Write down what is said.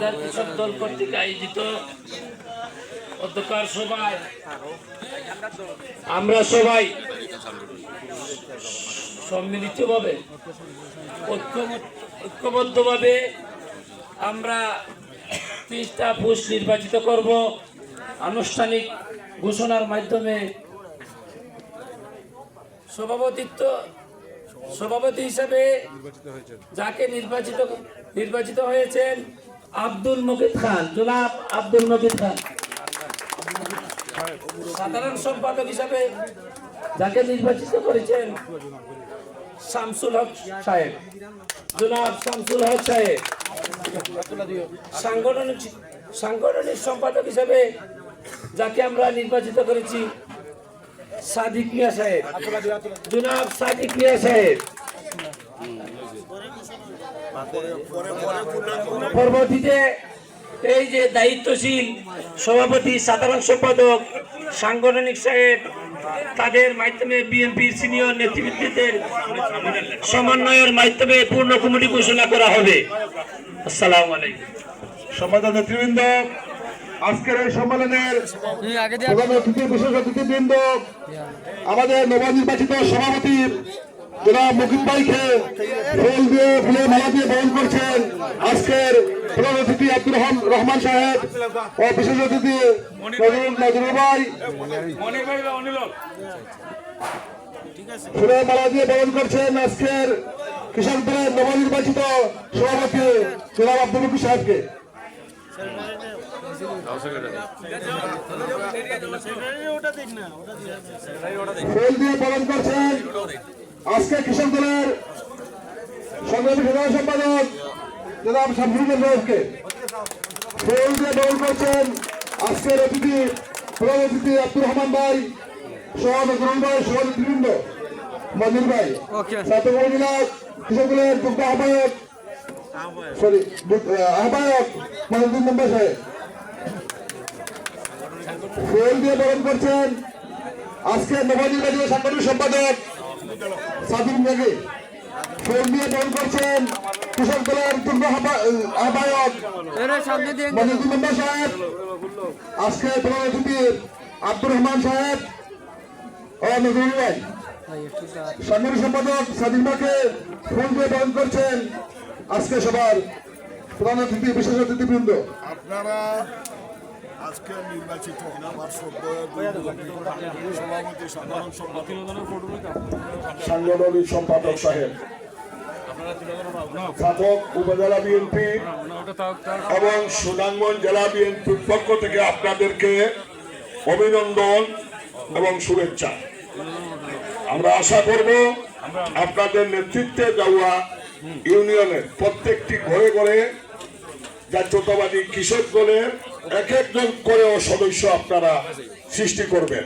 দাবিদার কৃষক দল কর্তৃক আয়োজিত অধ্যকার সভায় আমরা সবাই সম্মিলিতভাবে ঐক্য- ঐক্যবদ্ধভাবে আমরা ত্রিশটা পুষ নির্বাচিত করব। আনুষ্ঠানিক ঘোষণার মাধ্যমে সভাপতিত্ব, সভাপতি হিসাবে যাকে নির্বাচিত নির্বাচিত হয়েছেন আব্দুল মকিদ খান, জনাব আব্দুল মকিদ খান। সাধারণ সম্পাদক হিসাবে যাকে নির্বাচিত করেছেন শামসুল হক সাহেব। জনাব শামসুল হক সাহেব। সাংগঠনিক সাংগঠনিক সম্পাদক হিসাবে যাকে আমরা নির্বাচিত করেছি সাদিক মিয়া সাহেব। জনাব সাদিক মিয়া সাহেব। পরবর্তীতে এই যে দায়িত্বশীল সভাপতি, সাধারণ সম্পাদক, সাংগঠনিক সাহেব, তাদের মাধ্যমে বিএনপির সিনিয়র নেতৃবৃন্দদের সমন্বয়ের মাধ্যমে পূর্ণ কমিটি ঘোষণা করা হবে। আসসালামু আলাইকুম। সম্মানিত নেতৃবৃন্দ, আজকের এই সম্মেলনের প্রধান অতিথি বিশেষ অতিথিবৃন্দ, আমাদের নবনির্বাচিত সভাপতি জনাব মুকিম ভাইকে ফুল দিয়ে ফুলে মালা দিয়ে বরণ করছেন আজকের প্রধান অতিথি আব্দুর রহমান- রহমান সাহেব ও বিশেষ অতিথি নজরুল ভাই। ফুলের মালা দিয়ে বরণ করছেন আজকের কৃষক দলের নবনির্বাচিত সভাপতি জনাব আব্দুল মুকিম সাহেবকে। ফুল দিয়ে পালন করছেন আজকে কৃষক দলের সংগ্রামী সাধারণ সম্পাদক জনাব সাহেবকে করছেন আজকের অতিথি প্রধান অতিথি আব্দুর রহমান ভাই সহ নজরুল ভাই সহ নেতৃবৃন্দ মঞ্জুর ভাই কৃষক দলের যুগ্ম আহ্বায়ক সরি আহ্বায়ক মহিউদ্দিন মেম্বার সাহেব। দিয়ে বরণ করছেন আজকে নবনির্বাচিত সাংগঠনিক সম্পাদক সাদিক মেঘে ফুল দিয়ে বরণ করছেন কৃষক দলের যুগ্ম আহ্বায়ক। সাহেব। আজকে প্রধান অতিথি আব্দুর রহমান সাহেব ও নজরুল ভাই। সাংগঠনিক সম্পাদক সাদিক মাকে ফুল দিয়ে বরণ করছেন আজকে সবার প্রধান অতিথি বিশেষ অতিথিবৃন্দ। আপনারা আজকে সাংগঠনিক সম্পাদক সাহেব। উপজেলা বিএনপি এবং সুনামগঞ্জ জেলা বিএনপির পক্ষ থেকে আপনাদেরকে অভিনন্দন এবং শুভেচ্ছা। আমরা আশা করব আপনাদের নেতৃত্বে যাওয়া ইউনিয়নের প্রত্যেকটি ঘরে ঘরে জাতীয়তাবাদী কৃষক দলের এক করেও সদস্য আপনারা সৃষ্টি করবেন।